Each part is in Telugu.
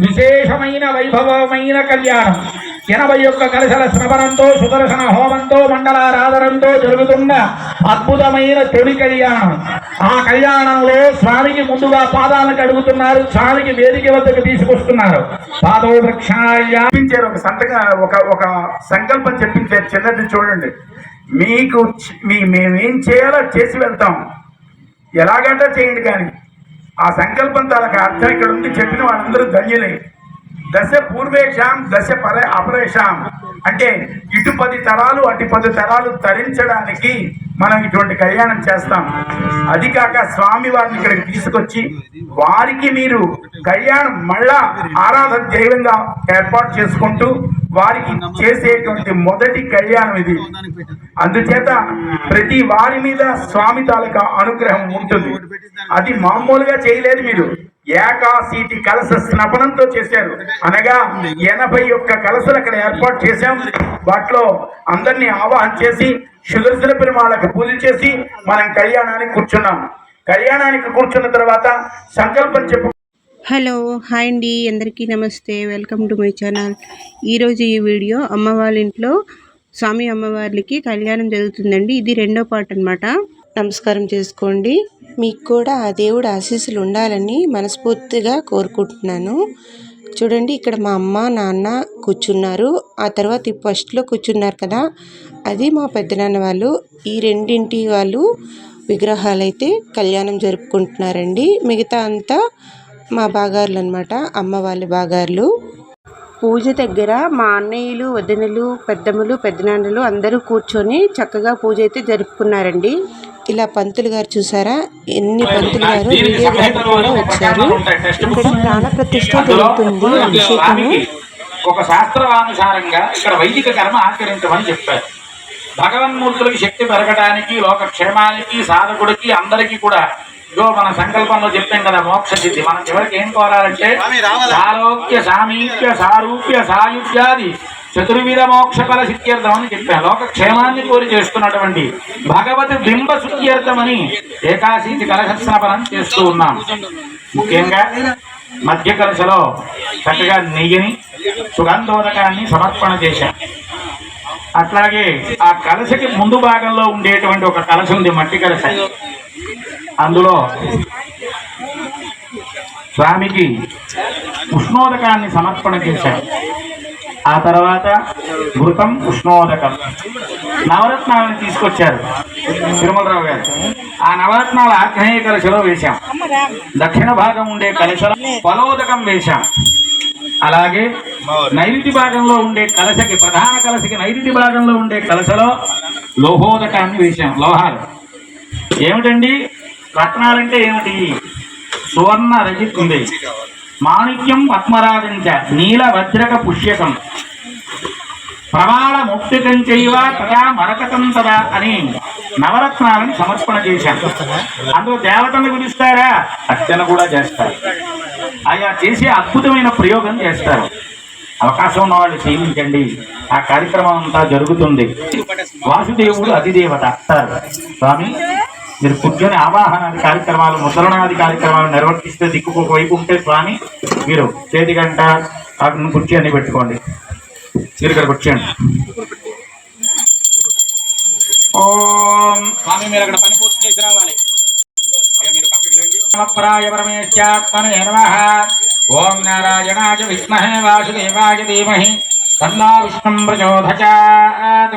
విశేషమైన వైభవమైన కళ్యాణం. ఎనభై ఒక్క కలశల శ్రవణంతో సుదర్శన హోమంతో మండలారాధనంతో జరుగుతున్న అద్భుతమైన తొలి కళ్యాణం. ఆ కళ్యాణంలో స్వామికి ముందుగా పాదాలను కడుగుతున్నారు. స్వామికి వేదిక వద్దకు తీసుకొస్తున్నారు. పాదో వృక్షాయ ఒక సంతకం ఒక ఒక సంకల్పం చెప్పించారు. చిన్నది చూడండి. మీకు మీ మేమేం చేయాలో చేసి వెళ్తాం. ఎలాగంటే చేయండి కానీ. ఆ సంకల్పం తాలకు అర్థం ఇక్కడ ఉంది చెప్పిన వాళ్ళందరూ ధన్యులే. దశ పూర్వేషాం దశ పర అపరేషాం. అంటే ఇటు పది తరాలు అటు పది తరాలు తరించడానికి మనం ఇటువంటి కళ్యాణం చేస్తాం. అది కాక స్వామి వారిని ఇక్కడికి తీసుకొచ్చి వారికి మీరు కళ్యాణం మళ్ళా ఆరాధన దైవంగా ఏర్పాటు చేసుకుంటూ వారికి చేసేటువంటి మొదటి కళ్యాణం ఇది. అందుచేత ప్రతి వారి మీద స్వామి తాలూకా అనుగ్రహం ఉంటుంది. అది మామూలుగా చేయలేదు మీరు. ఏకాశీతి కలస స్నపనంతో చేశారు. అనగా ఎనభై ఒక్క కలసలు అక్కడ ఏర్పాటు చేశాం. వాటిలో అందరినీ ఆవాహన చేసి సుదర్శన పెరుమాళ్ళకి పూజ చేసి మనం కళ్యాణానికి కూర్చున్నాం. కళ్యాణానికి కూర్చున్న తర్వాత సంకల్పం చెప్పు. హలో హాయ్ అండి. అందరికీ నమస్తే. Welcome to my channel. ఈరోజు ఈ వీడియో అమ్మవారి ఇంట్లో స్వామి అమ్మవార్లకి కళ్యాణం జరుగుతుందండి. ఇది రెండో పార్ట్ అన్నమాట. నమస్కారం చేసుకోండి. మీకు కూడా ఆ దేవుడు ఆశీస్సులు ఉండాలని మనస్ఫూర్తిగా కోరుకుంటున్నాను. చూడండి ఇక్కడ మా అమ్మ నాన్న కూర్చున్నారు. ఆ తర్వాత ఈ ఫస్ట్లో కూర్చున్నారు కదా. అది మా పెద్దనాన్న వాళ్ళు. ఈ రెండింటి వాళ్ళు విగ్రహాలు అయితే కళ్యాణం జరుపుకుంటున్నారండి. మిగతా అంతా మా బాగార్లు అనమాట అమ్మ వాళ్ళ బాగార్లు. పూజ దగ్గర మా అన్నయ్యలు వదినలు పెద్దమ్మలు పెద్దనాన్నలు అందరూ కూర్చొని చక్కగా పూజ అయితే జరుపుకున్నారండి. ఇలా పంతులు గారు చూసారా? ఎన్ని పంతులు గారు కూడా వచ్చారు. ఇక్కడ ప్రాణ ప్రతిష్ఠ జరుగుతుంది అభిషేకము. ఒక శాస్త్రానుసారంగా ఇక్కడ వైదిక కర్మ ఆచరించమని చెప్పారు. భగవన్మూర్తులకి శక్తి పెరగడానికి లోక క్షేమానికి సాధకుడికి అందరికీ కూడా ఇదో మన సంకల్పంలో చెప్పాం కదా మోక్ష సిద్ధి. మనం చివరికి ఏం కోరాలంటే సాలోక్య సామీప్య సారూప్య సాయుధ్యాది చతుర్విధ మోక్ష ఫల సిద్ధ్యర్థం అని చెప్పాను లోక క్షేమాన్ని కోరి చేస్తున్నటువంటి భగవతి బింబ శుద్ధ్యర్థమని ఏకాశీతి కలశస్నాపనం చేస్తూ ఉన్నాం. ముఖ్యంగా మధ్య కలశలో చక్కగా నెయ్యిని సుగంధోదకాన్ని సమర్పణ చేశాం అట్లాగే ఆ కలశకి ముందు భాగంలో ఉండేటువంటి ఒక కలశ ఉంది మట్టి కలశ. అందులో స్వామికి ఉష్ణోదకాన్ని సమర్పణ చేశాం ఆ తర్వాత మృతం ఉష్ణోదకం. నవరత్నాలను తీసుకొచ్చారు తిరుమలరావు గారు. ఆ నవరత్నాల ఆగ్నేయ కలశలో వేశాం. దక్షిణ భాగం ఉండే కలశలో ఫలోదకం వేశాం. అలాగే నైరుతి భాగంలో ఉండే కలశకి ప్రధాన కలశకి నైరుతి భాగంలో ఉండే కలశలో లోహోదకాన్ని వేశాం. లోహాలు. ఏమిటండి? రత్నాలంటే ఏమిటి? సువర్ణ రజిత్ ఉంది. మాణిక్యం పద్మరాజంచ నీల వజ్రక పుష్యకం. ప్రమాణ ముక్తికం చేయవ తదా మరకతం తదా అని నవరత్నాలను సమర్పణ చేశాను అందులో దేవతను పిలుస్తారా అర్చన కూడా చేస్తారు. ఆయా చేసే అద్భుతమైన ప్రయోగం చేస్తారు. అవకాశం ఉన్నవాళ్ళు చేయించండి ఆ కార్యక్రమం అంతా జరుగుతుంది. వాసుదేవుడు అతిదేవత అంటారు స్వామి మీరు కూర్చొని ఆవాహన కార్యక్రమాలు ముద్రణాది కార్యక్రమాలు నిర్వర్తిస్తే దిక్కు వైపు ఉంటే స్వామి మీరు చేతి గంట అక్కడ కుర్చీ అన్ని పెట్టుకోండి. మీరు ఇక్కడ కూర్చోండి. ఓం. స్వామి మీరు అక్కడ పని పూర్తి చేసి రావాలి. నమః. ఓం నారాయణాయ విద్మహే వాసుదేవాయ ధీమహి. తన్నో విష్ణుం ప్రచోదయాత్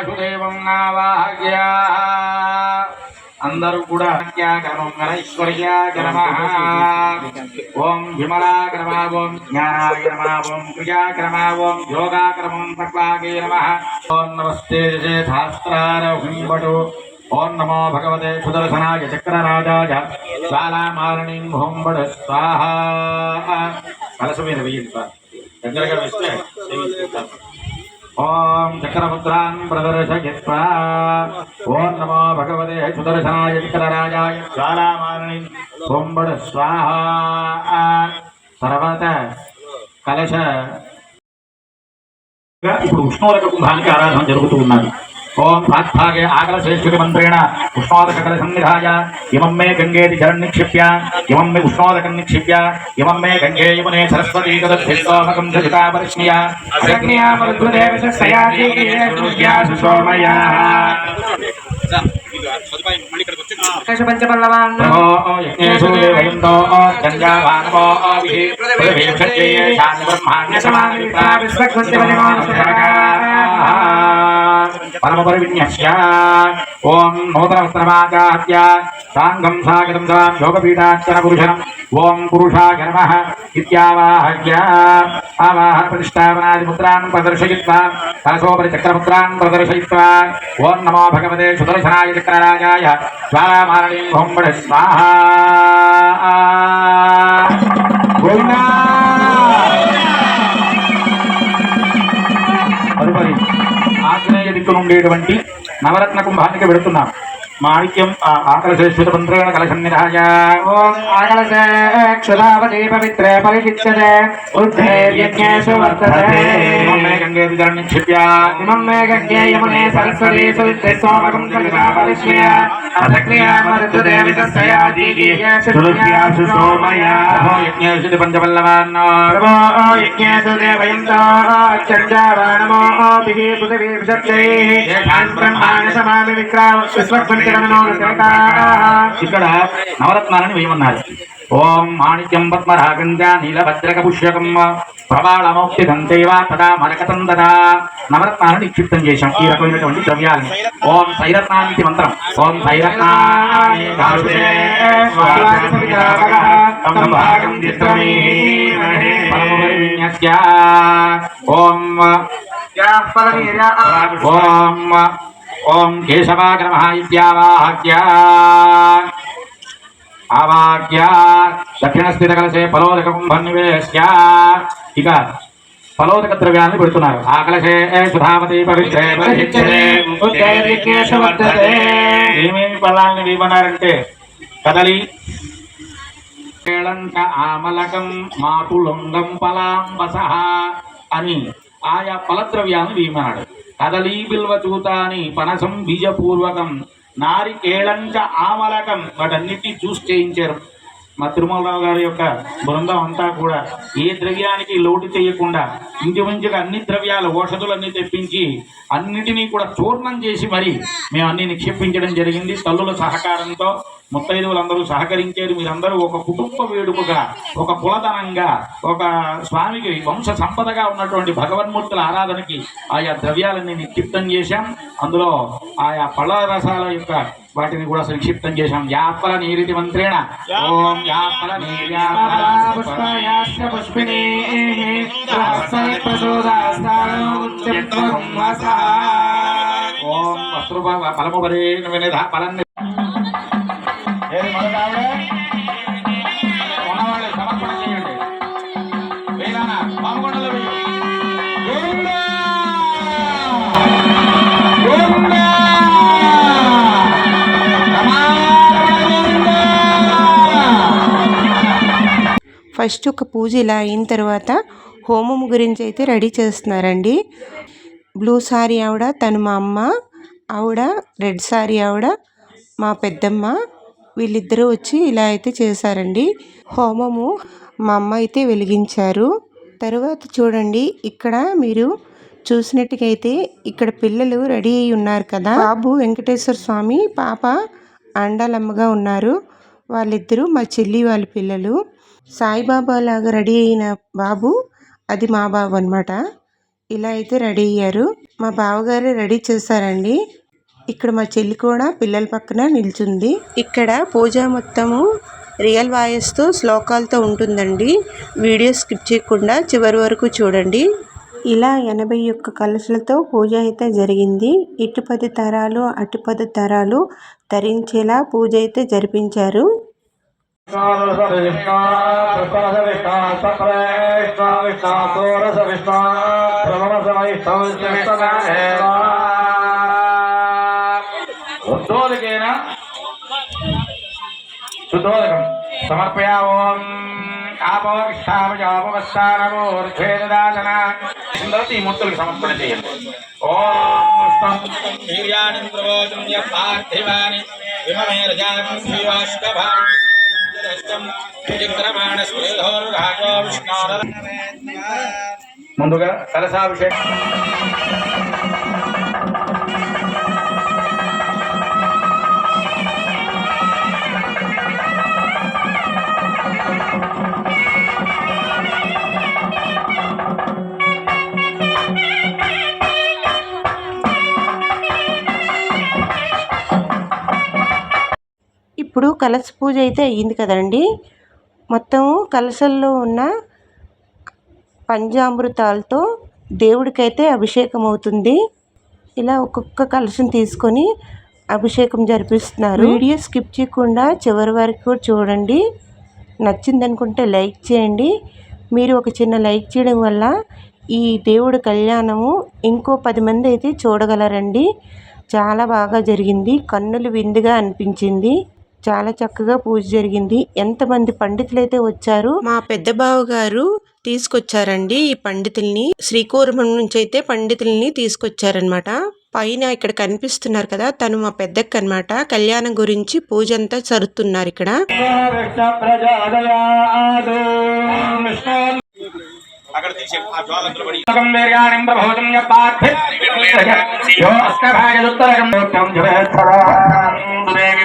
వాసుదేవం నావాహ్య. వాసుదేవం అందరూ కూడా క్రమం నమ ఓం విమలాయ ఓం జ్ఞానాయ ఓం క్రియాయ ఓం యోగాక్రమం నమ ఓం నమస్తే శాస్త్రారహింబటు ఓం నమో భగవతే సుదర్శనాయ చక్రరాజాయ జ్వాలామాలినీం హోంబడు. స్వాహ. కలస మీద దగ్గరగా వేస్తే ఓం చక్రపుత్రాన్ ప్రదర్శయిత్వా ఓం నమో భగవతే సుదర్శనాయ చక్రరాజాయ జ్వాలామాలినీం. కొంబడు స్వాహ. తర్వాత కలశ. ఇప్పుడు ఉష్ణోదక కుంభానికి ఆరాధన జరుగుతూ ఉన్నది. ఓం ప్రాగ్భాగే ఆకల శ్రేష్ఠ మంత్రేణ ఉష్ణోదకల సన్నిధాయ ఇమం మే గంగేది జలం నిక్షిప్య ఇమం మే ఉష్ణోదకం నిక్షిప్య ఇమం మే గంగే యమునే సరస్వతీ కదధిస్తోమకం సజితా అగ్నియా మరుద్దేవ సయాదీయా సుసోమయా పంచపల్లవాన్. ప్రభో యజ్ఞేషు దేవయంతో గంగావానవో విహి ప్రవేశయ్యే శాంతి బ్రహ్మాణ్య సమాని పరమపర విన్యస్య ఓం నూతన వస్త్రమాచార్య సాంగం సాగరం సాం యోగపీఠార్చన పురుషం ఓం పురుషాయ నమః ఇత్యావాహ్య. ఆవాహన ప్రతిష్టాపనాది ముద్రాన్ ప్రదర్శయిత్వా. కలశోపరి చక్రముద్రాన్ ప్రదర్శయిత్వా. ఓం నమో భగవతే సుదర్శనాయ చక్రరాజాయ జ్వాలామారణీం హోంబడ స్వాహ. గోవిందా! తదుపరి ఆగ్నేయ దిక్కున ఉండేటువంటి నవరత్న కుంభానికి వెళుతున్నాం. మాణిక్యం ఆ ఆకల శ్రేష్ఠ మంత్రేణ కలసన్నిధాయ ఓం ఆకలసే క్షుధావతి పవిత్రే పరిశిచ్చతే ఉద్ధేర్యజ్ఞేషు వర్తతే ఇమం మే గంగేతి జలం నిక్షిప్య ఇమం మే గంగే యమునే సరస్వతి సువిద్దే సోమకం కలిగా సోమయా యజ్ఞేషు యజ్ఞేషు దేవయంతో చండారాణమో బిహి పృథివీ విషత్యైః బ్రహ్మాణ సమామి విక్రమ విశ్వక్వంతిరమనో ఇక్కడ నవరత్నాలను వేయమన్నారు. ఓం మాణిక్యం పద్మరాగంజ నీలభద్రక పుష్యకం ప్రబాళమౌక్తి దంతేవ తదా మరకతం తదా నవరత్నాలను నిక్షిప్తం చేశాం. ఈ రకమైనటువంటి ద్రవ్యాలను. ఓం సైరత్నానికి మంత్రం. ఓం ఓం ఓం కేశవాగ్రమ ఇత్యావాహ్య. ఆవాక్య దక్షిణస్థిత కలసే ఫలోదక కుంభన్నివేశ్య ఇక ఫలోదక ద్రవ్యాన్ని పెడుతున్నారు. ఆ కలసే సుధావతి పవిత్రే ఏమేమి ఫలాన్ని వేయమన్నారంటే కదలి కేళంక ఆమలకం మాతులుంగం పలాంబస అని ఆయా ఫలద్రవ్యాన్ని వేయమన్నాడు కదలీ బిల్వచూతాని పనసం బీజపూర్వకం నారికేళంక ఆమలకం వాటన్నిటి చూస్ చేయించారు. మా తిరుమలరావు గారి యొక్క బృందం అంతా కూడా ఏ ద్రవ్యానికి లోటు చేయకుండా ఇంచుమించుగా అన్ని ద్రవ్యాలు ఔషధులన్నీ తెప్పించి అన్నిటినీ కూడా చూర్ణం చేసి మరి మేము అన్ని నిక్షేపించడం జరిగింది. తల్లుల సహకారంతో ముత్తైదువులందరూ సహకరించారు మీరందరూ ఒక కుటుంబ వేడుకగా ఒక కులధనంగా ఒక స్వామికి వంశ సంపదగా ఉన్నటువంటి భగవన్మూర్తుల ఆరాధనకి ఆయా ద్రవ్యాలని నిక్షిప్తం చేశాం. అందులో ఆయా పళ్ళ రసాల యొక్క వాటిని కూడా సంక్షిప్తం చేశాం. యాపల నీరితి మంత్రేణ. ఓం యాపల పుష్పాయాస్య పుష్పిణీ. ఓం పరే వినిధ ఫలం ఉన్నవాళ్ళు సమర్పణ చేయండి. ఫస్ట్ ఒక పూజ ఇలా అయిన తర్వాత హోమం గురించి అయితే రెడీ చేస్తున్నారండి. బ్లూ సారీ ఆవిడ తను మా అమ్మ ఆవిడ రెడ్ సారీ ఆవిడ మా పెద్దమ్మ వీళ్ళిద్దరూ వచ్చి ఇలా అయితే చేశారండి. హోమము మా అమ్మ అయితే వెలిగించారు. తర్వాత చూడండి ఇక్కడ మీరు చూసినట్టుకైతే ఇక్కడ పిల్లలు రెడీ అయి ఉన్నారు కదా. బాబు వెంకటేశ్వర స్వామి పాప అండాలమ్మగా ఉన్నారు. వాళ్ళిద్దరూ మా చెల్లి వాళ్ళ పిల్లలు. సాయిబాబా లాగా రెడీ అయిన బాబు అది మా బాబు అనమాట ఇలా అయితే రెడీ అయ్యారు. మా బావగారు రెడీ చేశారండి. ఇక్కడ మా చెల్లి కూడా పిల్లల పక్కన నిల్చుంది. ఇక్కడ పూజ మొత్తము రియల్ వాయిస్తో శ్లోకాలతో ఉంటుందండి. వీడియో స్కిప్ చేయకుండా చివరి వరకు చూడండి. ఇలా ఎనభై ఒక్క కలశలతో పూజ అయితే జరిగింది. ఇటు పది తరాలు అటు పది తరాలు ధరించేలా పూజ అయితే జరిపించారు. ఉద్దోదకేన శుద్ధోదకం సమర్పయా ఓం ఆపోక్షామజాపవస్థానమోర్ధ్వేదాచన తర్వాత ఈ మూర్తులకు సమర్పణ చేయండి ఓం వీర్యానింద్రవోజం పార్థివాని విమమేరజానం శివాష్టభాని ముందుగా కలశాభిషేకం ఇప్పుడు కలశ పూజ అయితే అయ్యింది కదండి. మొత్తం కలశల్లో ఉన్న పంచామృతాలతో దేవుడికైతే అభిషేకం అవుతుంది. ఇలా ఒక్కొక్క కలశం తీసుకొని అభిషేకం జరిపిస్తున్నారు. వీడియో స్కిప్ చేయకుండా చివరి వరకు కూడా చూడండి. నచ్చింది అనుకుంటే లైక్ చేయండి. మీరు ఒక చిన్న లైక్ చేయడం వల్ల ఈ దేవుడి కళ్యాణము ఇంకో పది మంది అయితే చూడగలరండి. చాలా బాగా జరిగింది. కన్నులు విందుగా అనిపించింది. చాలా చక్కగా పూజ జరిగింది. ఎంతమంది పండితులు అయితే వచ్చారు? మా పెద్ద బావ గారు తీసుకొచ్చారండి ఈ పండితుల్ని. శ్రీకూర్మం నుంచి అయితే పండితుల్ని తీసుకొచ్చారనమాట పైన ఇక్కడ కనిపిస్తున్నారు కదా తను మా పెద్దక్క అన్నమాట కళ్యాణం గురించి పూజ అంతా జరుపుతున్నారు ఇక్కడ. అక్కడ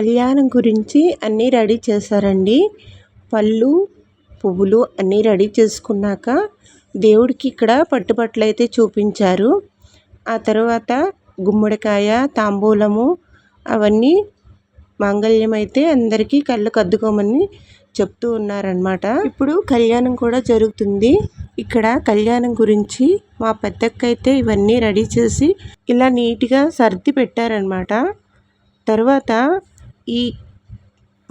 కళ్యాణం గురించి అన్నీ రెడీ చేశారండి. పళ్ళు పువ్వులు అన్నీ రెడీ చేసుకున్నాక దేవుడికి ఇక్కడ పట్టుబట్టలు అయితే చూపించారు. ఆ తర్వాత గుమ్మడికాయ తాంబూలము అవన్నీ మాంగళ్యం అయితే అందరికీ కళ్ళు కద్దుకోమని చెప్తూ ఉన్నారనమాట ఇప్పుడు కళ్యాణం కూడా జరుగుతుంది. ఇక్కడ కళ్యాణం గురించి మా పెద్దక్క అయితే ఇవన్నీ రెడీ చేసి ఇలా నీట్గా సర్ది పెట్టారనమాట తర్వాత ఈ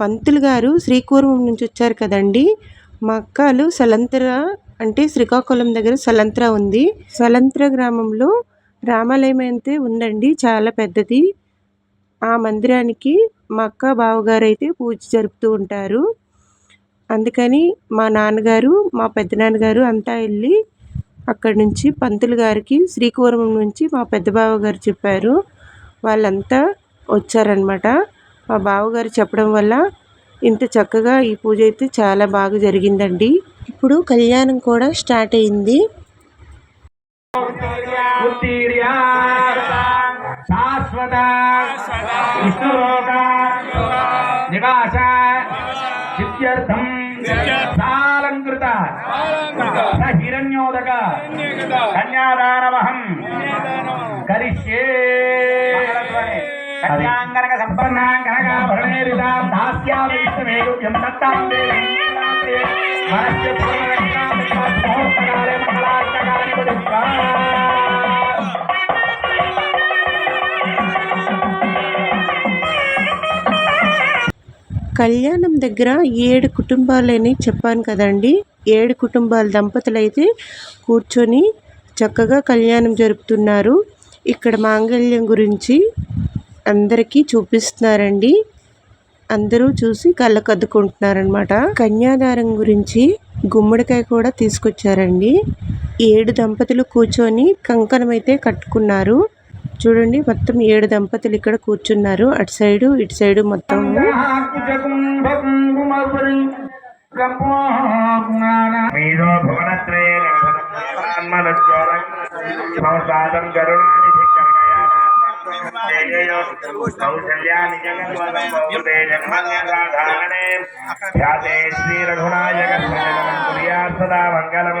పంతులు గారు శ్రీకూర్మం నుంచి వచ్చారు కదండి. మా అక్కలు సలంత్ర అంటే శ్రీకాకుళం దగ్గర సలంత్ర ఉంది. సలంత్ర గ్రామంలో రామాలయం అయితే ఉందండి చాలా పెద్దది. ఆ మందిరానికి మా అక్క బావగారు అయితే పూజ జరుపుతూ ఉంటారు. అందుకని మా నాన్నగారు మా పెద్దనాన్నగారు అంతా వెళ్ళి అక్కడి నుంచి పంతులు గారికి శ్రీకూర్మం నుంచి మా పెద్ద బావ గారు చెప్పారు. వాళ్ళంతా వచ్చారనమాట మా బావగారు చెప్పడం వల్ల ఇంత చక్కగా ఈ పూజ అయితే చాలా బాగా జరిగిందండి ఇప్పుడు కళ్యాణం కూడా స్టార్ట్ అయింది శాశ్వత విష్ణులోక నివాస సిద్ధ్యర్థం సాలంకృత హిరణ్యోదక కన్యాదానవహం కరిష్యే కన్యాంగనక సంపన్నాంగనగాభరణేరితాం దాస్యామి విష్ణుమేగుప్యం దత్తాం దేవం మనస్య పూర్ణరక్షాముహూర్తకాలే కళ్యాణం దగ్గర ఏడు కుటుంబాలని చెప్పాను కదండి. ఏడు కుటుంబాల దంపతులు అయితే కూర్చొని చక్కగా కళ్యాణం జరుపుతున్నారు. ఇక్కడ మాంగళ్యం గురించి అందరికీ చూపిస్తున్నారండి. అందరూ చూసి కళ్ళకద్దుకుంటున్నారనమాట కన్యాదారం గురించి గుమ్మడికాయ కూడా తీసుకొచ్చారండి. ఏడు దంపతులు కూర్చొని కంకణం అయితే కట్టుకున్నారు. చూడండి మొత్తం ఏడు దంపతులు ఇక్కడ కూర్చున్నారు. అటు సైడు ఇటు సైడు మొత్తం. మీదో భువనత్రే సంసాదం గరుణానిధి ఖ్యాతే శ్రీ సదా మంగళమ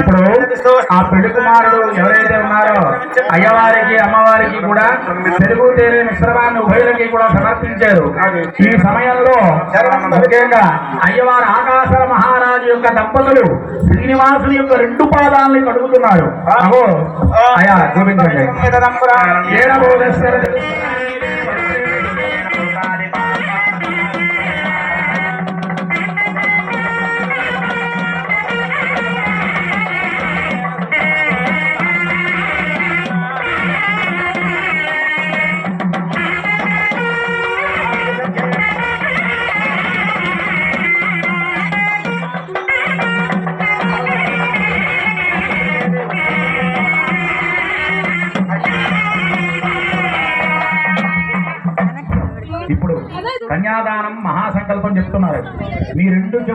ఇప్పుడు ఆ పెళ్ళి కుమారుడు ఎవరైతే ఉన్నారో అయ్యవారికి అమ్మవారికి కూడా పెరుగు తేనె మిశ్రమాన్ని ఉభయులకి కూడా సమర్పించారు. ఈ సమయంలో ముఖ్యంగా అయ్యవారి ఆకాశ మహారాజు యొక్క దంపతులు శ్రీనివాసుని యొక్క రెండు పాదాలని కడుగుతున్నారు. అయ్యా చూపించండి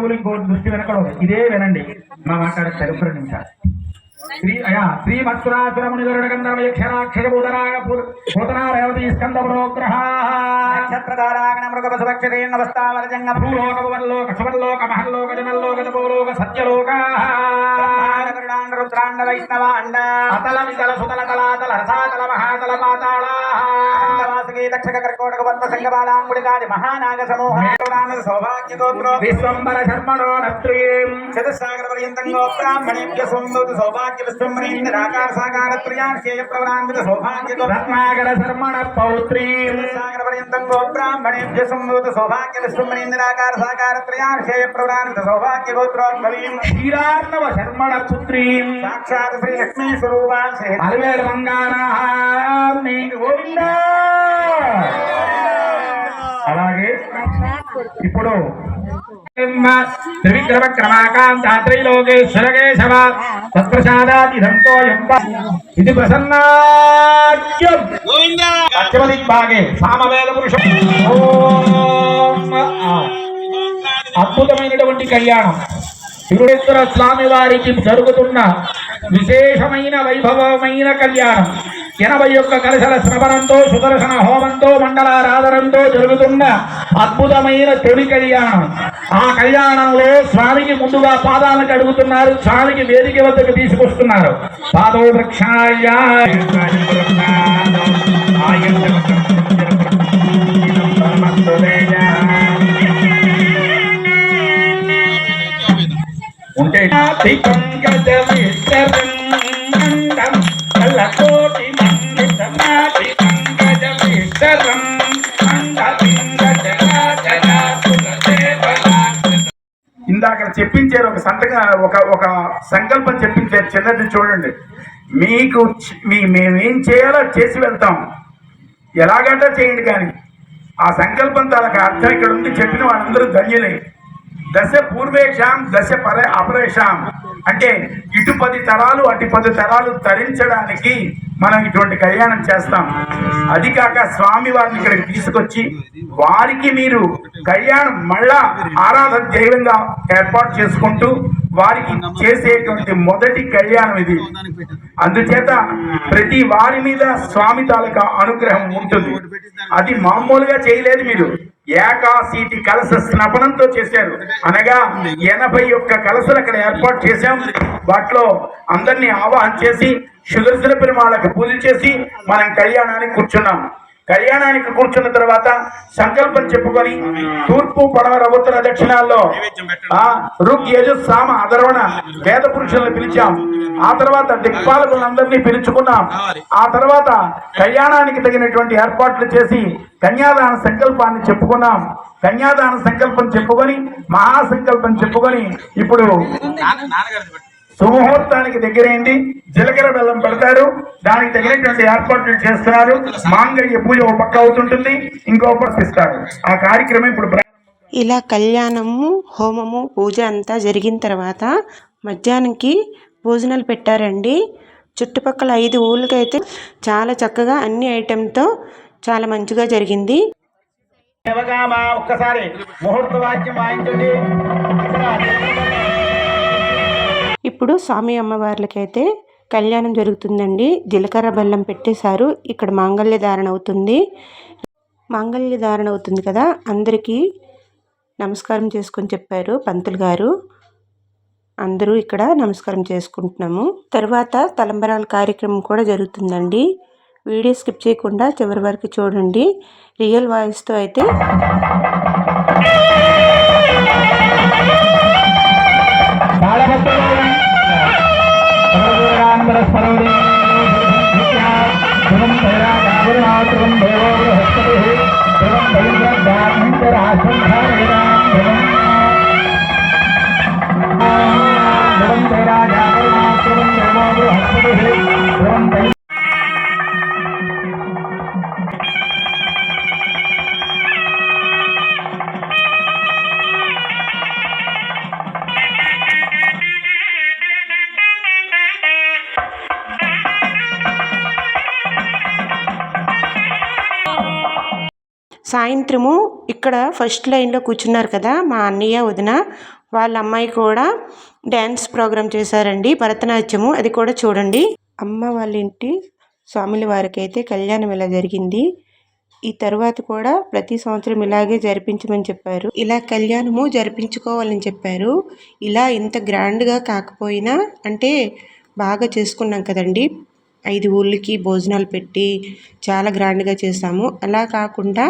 రెండు చెవులు ఇంకో దృష్టి వెనకడం ఇదే వినండి. మా మాట్లాడే రెండు నిమిషాలు శ్రీ అయా శ్రీ మత్సురాసురముని గరుడ గంధర్వ యక్షరాక్షర భూతరాగ భూతనా రేవతి స్కంద పురోగ్రహ భూలోక భువర్లోక సువర్లోక మహల్లోక జనల్లోక తపోలోక సత్యలోక. అతల వితల సుతల తలాతల రసాతల మహాతల పాతాళ. దక్షక కర్కోటక పద్మ సంగబాలాంగుడిగాది మహానాగ సమూహ సౌభాగ్యగోత్రో విశ్వంబర శర్మణో నత్రీం చతుస్సాగర పర్యంతం గో బ్రాహ్మణేభ్య సోమదూత సౌభాగ్య విశ్వంబరేంద్ర ఆకార సాకార త్రియాక్షేయ ప్రవరాన్విత సౌభాగ్య రత్నాకర శర్మణ పౌత్రీం. సాగర పర్యంతం గో బ్రాహ్మణేభ్య సోమదూత సౌభాగ్య విశ్వంబరేంద్ర ఆకార సాకార త్రియాక్షేయ ప్రవరాన్విత సౌభాగ్య గోత్రోద్భవీం క్షీరార్ణవ శర్మణ పుత్రీం. సాక్షాత్ శ్రీ లక్ష్మీ స్వరూపాన్ శ్రీ అలవేల మంగారాన్ని గోవింద! అలాగే ఇప్పుడు త్రివిక్రమ క్రమాకాంత త్రైలోకేశ్వర కేశవ తత్ప్రసాదాదిదంతో ఎంబ ఇది ప్రసన్నాద్యం పశ్చిమ దిగ్భాగే సామవేద పురుషం. అద్భుతమైనటువంటి కళ్యాణం. తిరువేశ్వర స్వామి వారికి జరుగుతున్న విశేషమైన వైభవమైన కళ్యాణం. ఎనభై ఒక్క కలశల శ్రవణంతో సుదర్శన హోమంతో మండలారాధనంతో జరుగుతున్న అద్భుతమైన తొలి కళ్యాణం. ఆ కళ్యాణంలో స్వామికి ముందుగా పాదాలను కడుగుతున్నారు. స్వామికి వేదిక వద్దకు తీసుకొస్తున్నారు. పాదో వృక్షాయ ఉంటే ఇందాక చెప్పించారు ఒక సంతకం ఒక ఒక సంకల్పం చెప్పించారు. చిన్నది చూడండి. మీకు మీ మేమేం చేయాలో చేసి వెళ్తాం. ఎలాగంటే చేయండి కానీ. ఆ సంకల్పం తాలూకు అర్థం ఇక్కడ ఉంది. చెప్పిన వాళ్ళందరూ ధన్యులే. దశ పూర్వేషాం దశ పర అపరేషాం. అంటే ఇటు పది తరాలు అటు పది తరాలు తరించడానికి మనం ఇటువంటి కళ్యాణం చేస్తాం. అది కాక స్వామి వారిని ఇక్కడికి తీసుకొచ్చి వారికి మీరు కళ్యాణం మళ్ళా ఆరాధన దైవంగా ఏర్పాటు చేసుకుంటూ వారికి చేసేటువంటి మొదటి కళ్యాణం ఇది. అందుచేత ప్రతి వారి మీద స్వామి తాలూకా అనుగ్రహం ఉంటుంది. అది మామూలుగా చేయలేదు మీరు. ఏకాసీటి కలస స్నపనంతో చేశారు. అనగా ఎనభై ఒక్క కలసలు అక్కడ ఏర్పాటు చేశాం. వాటిలో అందరినీ ఆవాహన చేసి సుదర్శన పెరుమాళ్ళకు పూజ చేసి మనం కళ్యాణానికి కూర్చున్నాం. కళ్యాణానికి కూర్చున్న తర్వాత సంకల్పం చెప్పుకొని తూర్పు పడవ ఉత్తర దక్షిణాల్లో ఆ రుగ్ యజు సామ అధర్వణ వేద పురుషులను పిలిచాం. ఆ తర్వాత దిక్పాలకులందరినీ పిలుచుకున్నాం. ఆ తర్వాత కళ్యాణానికి తగినటువంటి ఏర్పాట్లు చేసి కన్యాదాన సంకల్పాన్ని చెప్పుకున్నాం. కన్యాదాన సంకల్పం చెప్పుకొని మహాసంకల్పం చెప్పుకొని ఇప్పుడు సుముహూర్తానికి దగ్గరైంది. జీలకర్ర బెల్లం పెడతారు. దానికి తగినటువంటి ఏర్పాట్లు చేస్తున్నారు. మాంగళ్య పూజ ఒక పక్క అవుతుంటుంది. ఇంకో పక్క ఇస్తారు. ఆ కార్యక్రమం ఇప్పుడు ఇలా కళ్యాణము హోమము పూజ అంతా జరిగిన తర్వాత మధ్యాహ్నంకి భోజనాలు పెట్టారండి. చుట్టుపక్కల ఐదు ఊళ్ళకైతే చాలా చక్కగా అన్ని ఐటెంతో చాలా మంచిగా జరిగింది. ఒక్కసారి ముహూర్త వాక్యం వాయించండి. ఇప్పుడు స్వామి అమ్మవార్లకైతే కళ్యాణం జరుగుతుందండి. జీలకర్ర బెల్లం పెట్టేశారు. ఇక్కడ మాంగళ్య ధారణ అవుతుంది. మాంగళ్య ధారణ అవుతుంది కదా? అందరికీ నమస్కారం చేసుకొని చెప్పారు పంతులు గారు. అందరూ ఇక్కడ నమస్కారం చేసుకుంటున్నాము. తర్వాత తలంబరాల కార్యక్రమం కూడా జరుగుతుందండి. వీడియో స్కిప్ చేయకుండా చివరి వరకు చూడండి. రియల్ వాయిస్తో అయితే ध्रुवमातृकं देवो बृहस्पतिः ध्रुवं दैन्द्रजान्तरासन्धारणां ध्रुवम् ध्रुवं दैराजातर्मातृकं देवो बृहस्पतिः ध्रुवं दै సాయంత్రము ఇక్కడ ఫస్ట్ లైన్లో కూర్చున్నారు కదా మా అన్నయ్య వదిన. వాళ్ళ అమ్మాయి కూడా డ్యాన్స్ ప్రోగ్రామ్ చేశారండి భరతనాట్యము అది కూడా చూడండి. అమ్మ వాళ్ళ ఇంటి స్వాముల వారికి అయితే కళ్యాణం ఇలా జరిగింది. ఈ తర్వాత కూడా ప్రతి సంవత్సరం ఇలాగే జరిపించమని చెప్పారు. ఇలా కళ్యాణము జరిపించుకోవాలని చెప్పారు. ఇలా ఇంత గ్రాండ్గా కాకపోయినా అంటే బాగా చేసుకున్నాం కదండి. ఐదు ఊళ్ళకి భోజనాలు పెట్టి చాలా గ్రాండ్గా చేసాము. అలా కాకుండా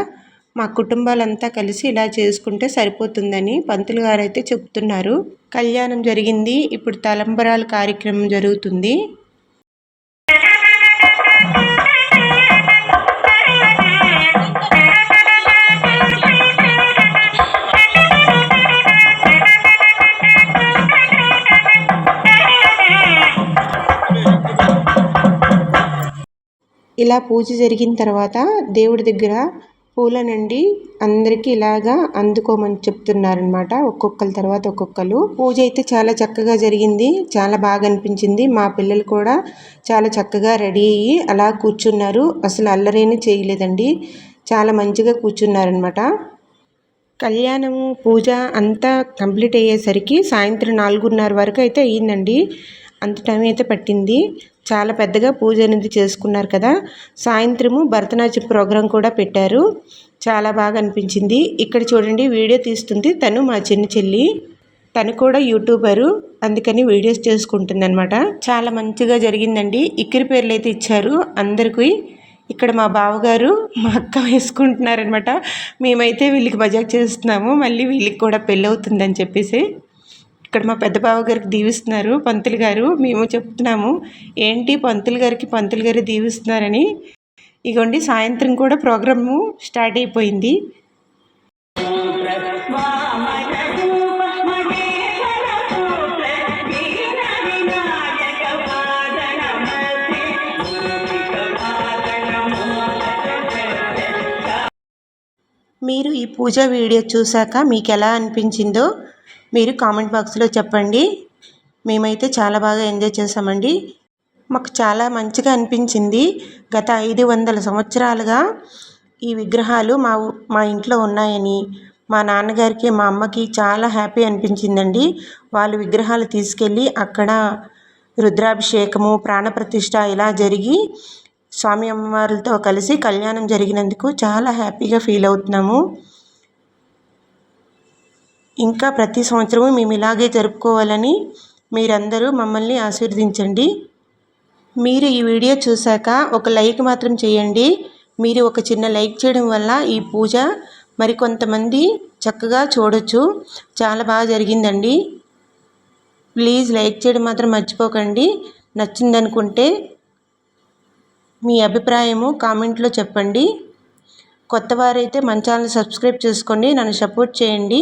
మా కుటుంబాలంతా కలిసి ఇలా చేసుకుంటే సరిపోతుందని పంతులు గారైతే అయితే చెప్తున్నారు కళ్యాణం జరిగింది. ఇప్పుడు తలంబరాల కార్యక్రమం జరుగుతుంది. ఇలా పూజ జరిగిన తర్వాత దేవుడి దగ్గర పూలనండి అందరికీ ఇలాగా అందుకోమని చెప్తున్నారనమాట. ఒక్కొక్కరి తర్వాత ఒక్కొక్కరు పూజ అయితే చాలా చక్కగా జరిగింది. చాలా బాగా అనిపించింది. మా పిల్లలు కూడా చాలా చక్కగా రెడీ అయ్యి అలా కూర్చున్నారు. అసలు అల్లరేని చేయలేదండి. చాలా మంచిగా కూర్చున్నారనమాట. కళ్యాణం పూజ అంతా కంప్లీట్ అయ్యేసరికి సాయంత్రం నాలుగున్నర వరకు అయితే అయ్యిందండి అంత టైం అయితే పట్టింది. చాలా పెద్దగా పూజ అనేది చేసుకున్నారు కదా. సాయంత్రము భరతనాట్యం ప్రోగ్రాం కూడా పెట్టారు. చాలా బాగా అనిపించింది. ఇక్కడ చూడండి వీడియో తీస్తుంది తను మా చిన్న చెల్లి. తను కూడా యూట్యూబరు. అందుకని వీడియోస్ చేసుకుంటుంది అనమాట చాలా మంచిగా జరిగిందండి. ఇక్కడి పేర్లు అయితే ఇచ్చారు అందరికీ. ఇక్కడ మా బావగారు మా అక్క వేసుకుంటున్నారనమాట మేమైతే వీళ్ళకి మజాక్ చేస్తున్నాము. మళ్ళీ వీళ్ళకి కూడా పెళ్ళి అవుతుందని చెప్పేసి. ఇక్కడ మా పెద్ద బావ గారికి దీవిస్తున్నారు పంతులు గారు. మేము చెప్తున్నాము ఏంటి పంతులు గారికి పంతులు గారు దీవిస్తున్నారని? ఇగోండి సాయంత్రం కూడా ప్రోగ్రాము స్టార్ట్ అయిపోయింది. మీరు ఈ పూజ వీడియో చూశాక మీకు ఎలా అనిపించిందో మీరు కామెంట్ బాక్స్లో చెప్పండి. మేమైతే చాలా బాగా ఎంజాయ్ చేసామండి మాకు చాలా మంచిగా అనిపించింది. గత ఐదు వందల సంవత్సరాలుగా ఈ విగ్రహాలు మా మా ఇంట్లో ఉన్నాయని మా నాన్నగారికి మా అమ్మకి చాలా హ్యాపీ అనిపించిందండి. వాళ్ళు విగ్రహాలు తీసుకెళ్ళి అక్కడ రుద్రాభిషేకము ప్రాణప్రతిష్ఠ ఇలా జరిగి స్వామి అమ్మవారితో కలిసి కళ్యాణం జరిగినందుకు చాలా హ్యాపీగా ఫీల్ అవుతున్నాము. ఇంకా ప్రతి సంవత్సరము మేము ఇలాగే జరుపుకోవాలని మీరందరూ మమ్మల్ని ఆశీర్వదించండి. మీరు ఈ వీడియో చూశాక ఒక లైక్ మాత్రం చేయండి. మీరు ఒక చిన్న లైక్ చేయడం వల్ల ఈ పూజ మరికొంతమంది చక్కగా చూడొచ్చు. చాలా బాగా జరిగిందండి. ప్లీజ్ లైక్ చేయడం మాత్రం మర్చిపోకండి. నచ్చిందనుకుంటే మీ అభిప్రాయము కామెంట్లో చెప్పండి. కొత్త వారైతే మన ఛానల్ సబ్స్క్రైబ్ చేసుకోండి. నన్ను సపోర్ట్ చేయండి.